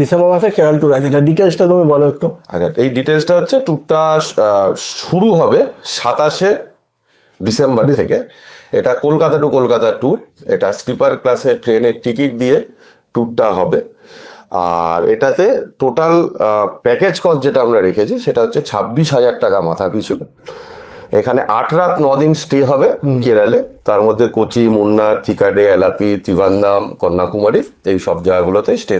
December মাসে Kerala tour আছে এটা ডিটেলসটা তুমি বলো একটু। আচ্ছা এই ডিটেলসটা হচ্ছে ট্যুরটা শুরু হবে সাতাশে ডিসেম্বর থেকে। এটা কলকাতা টু কলকাতা ট্যুর এটা স্লিপার ক্লাসে ট্রেনের টিকিট দিয়ে ট্যুরটা হবে। আর এটাতে টোটাল প্যাকেজ কস্ট যেটা আমরা রেখেছি, সেটা হচ্ছে ছাব্বিশ হাজার টাকা মাথা পিছু এখানে আট রাত ন দিন স্টে হবে কেরালে। তার মধ্যে কোচি মুন্নার থিকাডে এলাপি ত্রিবান্দাম কন্যাকুমারী এই সব জায়গাগুলোতে stay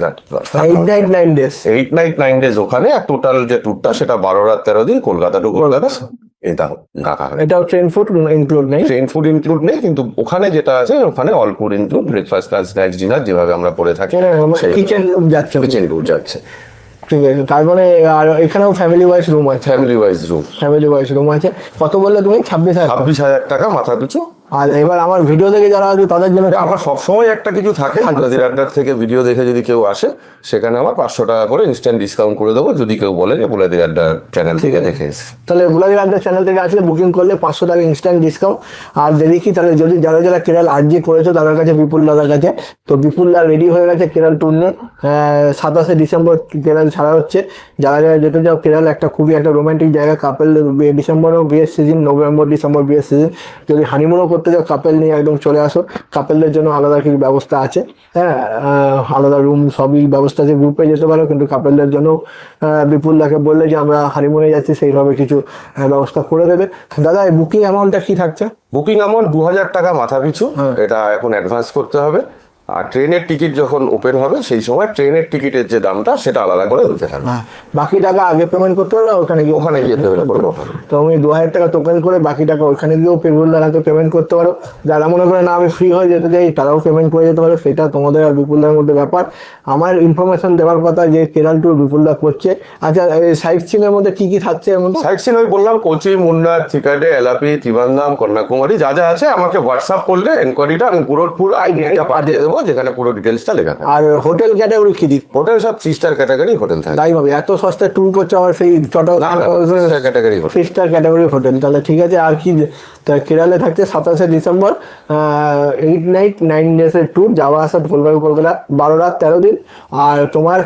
eight night nine days eight night nine days ওখানে। আর টোটাল যে ট্যুরটা সেটা বারো রাত তেরো দিন কলকাতা টু কলকাতা। এটা রাখা হবে এটাও ট্রেন ফুড ইনক্লুড নেই? ট্রেন ফুড ইনক্লুড নেই কিন্তু ওখানে যেটা আছে ওখানে all food include breakfast lunch snacks dinner যেভাবে আমরা পড়ে থাকি কিচেন যাচ্ছে। কিচেন যাচ্ছে। ঠিক আছে তার মানে আর এখানেও ফ্যামিলি ওয়াইজ রুম আছে। Family wise room family wise room আছে। কত বললে তুমি? ছাব্বিশ হাজার ছাব্বিশ হাজার টাকা মাথা পিছু। আর এবার আমার ভিডিও থেকে যারা আসবে তাদের জন্য আমার সবসময় একটা কিছু থাকে। আপনাদের আড্ডার থেকে ভিডিও দেখে যদি কেউ আসে সেখানে আমার পাঁচশো টাকা করে ইনস্ট্যান্ট ডিসকাউন্ট করে দেবো। যদি কেউ বলে যে বলে দিয়ে আড্ডা চ্যানেল থেকে দেখে এসে। তাহলে বুলাদি আড্ডা চ্যানেল থেকে আসলে বুকিং করলে পাঁচশো টাকা ইনস্ট্যান্ট ডিসকাউন্ট আর যদি কি তাহলে যদি যারা যারা কেরাল আর্জি করেছ তাদের কাছে বিপুল দাদার কাছে। তো বিপুল দা রেডি হয়ে গেছে কেরাল ট্যুর নিয়ে সাতাশে ডিসেম্বর কেরাল ছাড়া হচ্ছে। যারা যারা যেতে চাও কেরাল একটা খুবই একটা রোমান্টিক জায়গা। কাপেল ডিসেম্বরও বিয়ের সিজন নভেম্বর ডিসেম্বর বিয়ের সিজন যদি হানিমুনও করতে যাও কাপেল নিয়ে একদম চলে আসো। কাপেলদের জন্য আলাদা কিছু ব্যবস্থা আছে। হ্যাঁ আলাদা রুম সবই ব্যবস্থা আছে গ্রুপে যেতে পারো কিন্তু কাপেলদের জন্য বিপুল দাকে বললে যে আমরা হানিমুনে যাচ্ছি সেইভাবে কিছু ব্যবস্থা করে দেবে। দাদা বুকিং অ্যামাউন্টটা কি থাকছে? বুকিং অ্যামাউন্ট দু হাজার টাকা মাথা পিছু এটা এখন অ্যাডভান্স করতে হবে। আর ট্রেনের টিকিট যখন ওপেন হবে সেই সময় ট্রেনের টিকিটের যে দামটা সেটা আলাদা করে দিতে হবে। বাকি টাকা আগে পেমেন্ট করতে পারবে ওখানে গিয়ে ওখানে গিয়ে payment করে তো আমি দু হাজার টাকা টোকেন করে বাকি টাকা ওখানে গিয়েও বিপুল দাদাকে পেমেন্ট করতে পারো। যারা মনে করে না আমি ফ্রি হয়ে যেতে চাই তারাও পেমেন্ট করে যেতে পারো। সেটা তোমাদের আর বিপুলদার মধ্যে ব্যাপার। আমার ইনফরমেশন দেওয়ার কথা যে কেরাল ট্যুর বিপুলদা করছে। আচ্ছা সাইট সিং এর মধ্যে কি কি থাকছে মধ্যে সাইট সিন আমি বললাম কোচি মুন্নার থিকাডে এলাপি ত্রিবান্দাম কন্যাকুমারী যা যা আছে আমাকে হোয়াটসঅ্যাপ করলে এনকোয়ারিটা আমি পুরো পুরো আইডিয়াটা পাঠিয়ে দেবো। যেখানে পুরো ডিটেলসটা লেখা থাকে আর হোটেল ক্যাটাগরি কি দিক? হোটেল সব থ্রি স্টার ক্যাটাগরি হোটেল থাকে। তাই হবে এত সস্তা ট্যুর করছে আমার সেই চট category three star category hotel তাহলে ঠিক আছে আর কি তা কেরালে থাকছে সাতাশে ডিসেম্বর এইট নাইট নাইন ডেজের ট্যুর যাওয়া আসা কলকাতা কলকাতা বারো রাত তেরো দিন। আর তোমার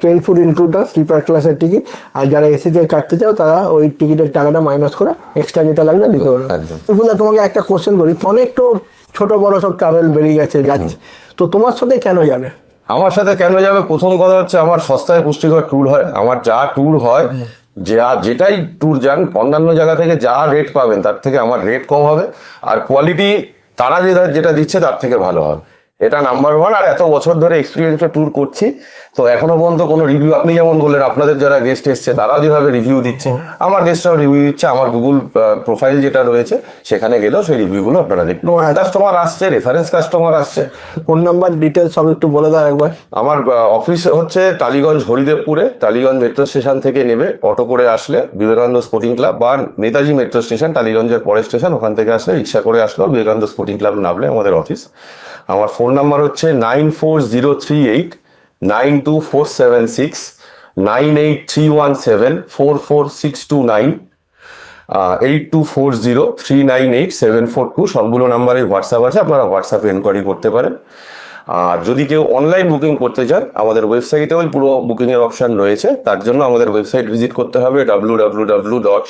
ট্রেন ফুড ইনক্লুড স্লিপার ক্লাসের টিকিট আর যারা এসি দিয়ে কাটতে চাও তারা ওই টিকিটের টাকাটা মাইনাস করে এক্সট্রা যেটা লাগবে দিতে পারবে। তোমাকে একটা কোশ্চেন করি। অনেক তো ছোট বড় সব ট্রাভেল বেরিয়ে গেছে যাচ্ছে। তো তোমার সাথে কেন যাবে? আমার সাথে কেন যাবে? প্রথম কথা হচ্ছে আমার সস্তায় পুষ্টিকর ট্যুর হয়। আমার যা ট্যুর হয় যা যেটাই ট্যুর যান অন্যান্য জায়গা থেকে যা রেট পাবেন তার থেকে আমার রেট কম হবে। আর কোয়ালিটি তারা যেটা যেটা দিচ্ছে তার থেকে ভালো হবে। এটা নাম্বার ওয়ান আর এত বছর ধরে এক্সপিরিয়েন্সে ট্যুর করছি। তো এখনও পর্যন্ত কোনো রিভিউ আপনি যেমন বললেন আপনাদের যারা গেস্ট এসছে তারাও যেভাবে রিভিউ দিচ্ছে আমার গেস্টরাও রিভিউ দিচ্ছে আমার গুগল প্রোফাইল যেটা রয়েছে সেখানে গেলেও সেই রিভিউগুলো আপনারা দেখবেন কাস্টমার আসছে রেফারেন্স কাস্টমার আসছে। ফোন নাম্বার ডিটেলস সব একটু বলে দাও একবার। আমার অফিস হচ্ছে টালিগঞ্জ হরিদেবপুরে টালিগঞ্জ মেট্রো স্টেশন থেকে নেবে অটো করে আসলে বিবেকানন্দ স্পোর্টিং ক্লাব বা নেতাজি মেট্রো স্টেশন টালিগঞ্জের পরের স্টেশন ওখান থেকে আসলে রিক্সা করে আসলো বিবেকানন্দ স্পোর্টিং ক্লাব নামলে আমাদের অফিস আমার ফোন নাম্বার হচ্ছে nine four zero three eight nine two four seven six, nine eight three one seven, four four six two nine eight two four zero three nine eight seven four two সবগুলো নাম্বারে WhatsApp আছে, আপনারা হোয়াটসঅ্যাপে enquiry করতে পারেন। আর যদি কেউ online booking করতে চান আমাদের ওয়েবসাইটেও পুরো বুকিং এর অপশন রয়েছে। তার জন্য আমাদের ওয়েবসাইট ভিজিট করতে হবে W W W dot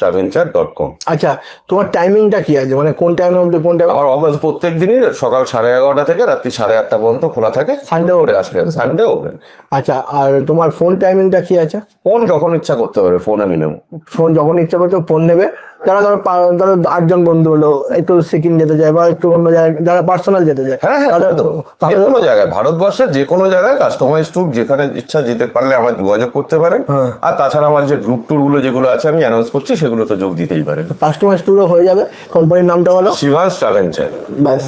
Traventure dot com আচ্ছা তোমার টাইমিংটা কি আছে? মানে কোন টাইম অবধি কোন টাইম আমার অফিস প্রত্যেক দিনই সকাল সাড়ে এগারোটা থেকে রাত্রি সাড়ে আটটা পর্যন্ত খোলা থাকে। Sunday ওরে আসলে সানডে ওপেন আচ্ছা আর তোমার ফোন টাইমিংটা কি আছে? ফোন যখন ইচ্ছা করতে পারে ফোন আমি নেব। ফোন যখন ইচ্ছা করতে ফোন নেবে। যারা ধরো তাদের ধরো আটজন বন্ধু হলো একটু সিকিম যেতে যায় বা একটু অন্য জায়গায় যারা পার্সোনাল যেতে যায় হ্যাঁ হ্যাঁ তাহলে- তো তাহলে যে কোনো জায়গায় ভারতবর্ষের যে কোনো জায়গায় কাস্টমাইজ টুক যেখানে ইচ্ছা যেতে পারলে আমার যোগাযোগ করতে পারেন। হ্যাঁ। আর তাছাড়া আমার যে গ্রুপ ট্যুরগুলো যেগুলো আছে আমি অ্যানাউন্স করছি সেগুলো তো যোগ দিতেই পারে কাস্টমাইজ ট্যুরও হয়ে যাবে কোম্পানির নামটা হলো শিভাস ট্রাভেল ব্যাস।